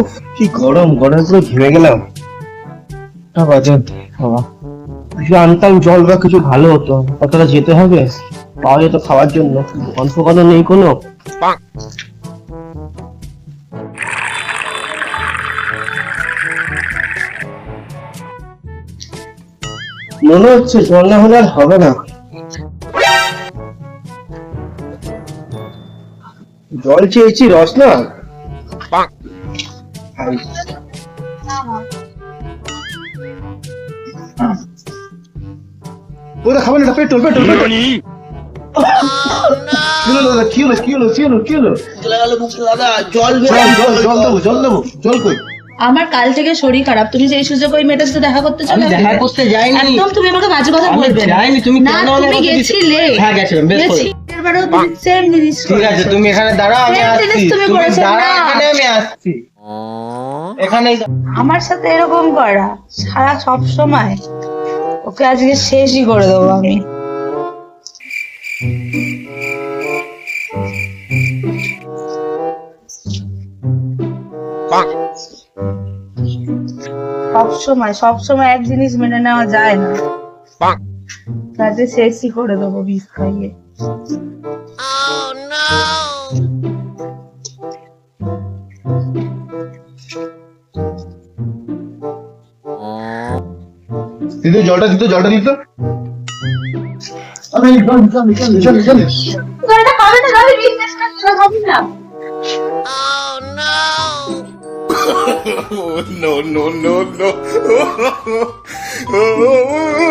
উফ, কি গরম গরম পুরো ঘেমে গেলাম। বাজে বাবা। কিছু আনতাম জল বা কিছু ভালো হতো কতটা যেতে হবে? পাওয়া যেত খাওয়ার জন্য দোকান নেই কোনো। মনে হচ্ছে জল না হলে আর হবে না। জল চেয়েছি রস না? ওরা খাবেন এটা পেট্রোল পেট্রোল পেট্রোল। কি হলো কি হলো কি হলো কি হলো কি হলো চলে গেল মুখে দাদা জল জল জল জল দেবো জল দেবো জল কই? আমার কাল থেকে শরীর খারাপ। তুমি যে এই সুযোগে ওই মেয়েটার সাথে দেখা করতে চলে আমি দেখা করতে যাইনি। একদম তুমি আমাকে বাজে কথা বলবে না। তুমি? গেছিলে। হ্যাঁ, গেছিলাম, বেশ গেছি। করেছ। এবারেও তুমি সেম জিনিস ঠিক আছে তুমি এখানে দাঁড়াও আমি আসছি। তুমি তুমি দাঁড়াও এখানে আমি আসছি। এখানেই আমার সাথে এরকম করা সারা সব সময়। ওকে আজকে শেষই করে দেবো আমি। সব সময় সব সময় এক জিনিস মেনে নেওয়া যায় না। তাতে শেষই করে দেবো বিষ খাইয়ে দিদি জলটা দিত জলটা দিত? বিশ্বাসটা খাবি না। No, no, no.